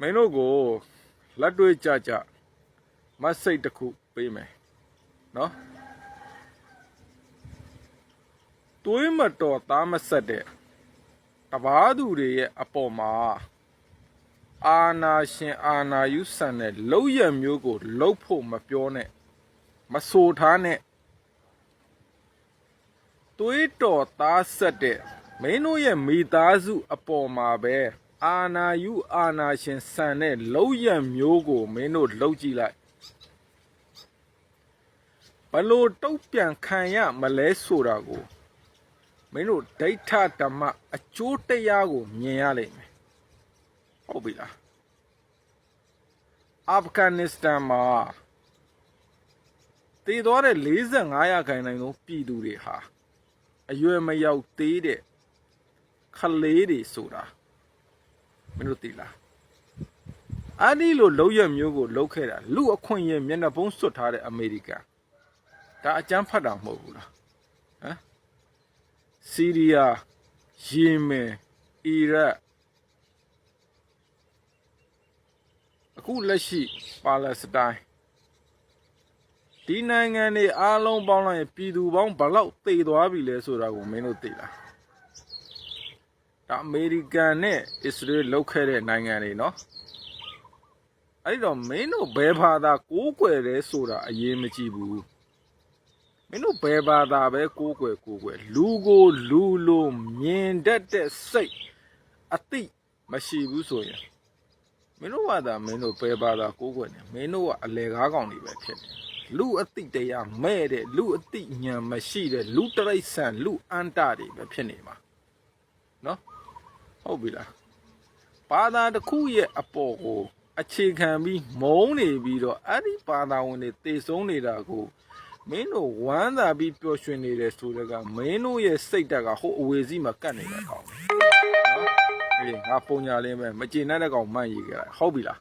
မင်းတို့ကိုလက်တွေ့ကြကြမတ်စိတ်တစ်ခုပေးမယ်နော်တွေးမတော်သားမဆက်တဲ့တပားသူတွေရဲ့အပေါ်မှာအာနာရှင်အာနာယုဆန်တဲ့လောက်ရမျိုးကိုလှုပ်ဖို့မပြောနဲ့မဆိုထားနဲ့တွေးတော်သားဆက်တဲ့မင်းတို့ရဲ့မိသားစုအပေါ်မှာပဲ အာနာယုအာနာရှင်ဆန်တဲ့လောက်ရမျိုးကိုမင်းတို့လှုပ်ကြည့်လိုက်ဘလို့တုတ်ပြန်ခံရမလဲဆိုတာကိုမင်းတို့ဒိဋ္ဌဓမ္မအကျိုးတရားကိုမြင်ရလိမ့်မယ်ဟုတ်ပြီလားအာဖဂန်နစ္စတန်မှာတည်သွားတဲ့45ရာခိုင်နှုန်းပြည်သူတွေဟာအရွယ်မရောက်သေးတဲ့ခလေးတွေဆိုတာ မင်းတို့သိလားအဲ့ဒီလိုလောက်ရမျိုးကိုလောက်ခဲ့တာလူအခွင့်အရေးမျက်နှာပုံးစွတ်ထားတဲ့အမေရိကန်ဒါအကြမ်းဖတ်တာမဟုတ်ဘူးလားဟမ်ဆီးရီးယားယီမင်အီရတ်အခုလက်ရှိပါလက်စတိုင်းဒီနိုင်ငံတွေအားလုံးပေါင်းလိုက်ရင်ပြည်သူပေါင်းဘယ်လောက်သေသွားပြီလဲဆိုတာကိုမင်းတို့သိလား ဒါအမေရိကန်နဲ့အစ္စရေးလောက်ခဲ့တဲ့နိုင်ငံတွေနော်အဲ့ဒီတော့မင်းတို့ဘယ်ဘာသာကိုးကွယ်တယ်ဆိုတာအရေးမကြီးဘူးမင်းတို့ဘယ်ဘာသာပဲကိုးကွယ်ကိုးကွယ်လူကိုလူလိုမြင်တတ်တဲ့စိတ်အသိမရှိဘူးဆိုရင်မင်းတို့ဘာသာမင်းတို့ဘယ်ဘာသာကိုးကွယ်နေမင်းတို့ကအလေကားကောင်တွေပဲဖြစ်တယ်လူအသိတရားမဲ့တဲ့လူအသိဉာဏ်မရှိတဲ့လူတရိษံလူအန္တတွေပဲဖြစ်နေမှာနော် ဟုတ်ပြီလားဘာသာတစ်ခုရဲ့အပေါ်ကိုအခြေခံပြီးမုန်းနေပြီးတော့အဲ့ဒီဘာသာဝင်တွေတေဆုံးနေတာကိုမင်းတို့ဝမ်းသာပြီးပျော်ရွှင်နေတယ်ဆိုတဲ့ကမင်းတို့ရဲ့စိတ်ဓာတ်ကဟိုအဝေစီးမှာကတ်နေတဲ့ကောင်ပဲနော်အေးငါပုံညာလေးပဲမကျေနပ်တဲ့ကောင်မှန်ရေးကြတာဟုတ်ပြီလား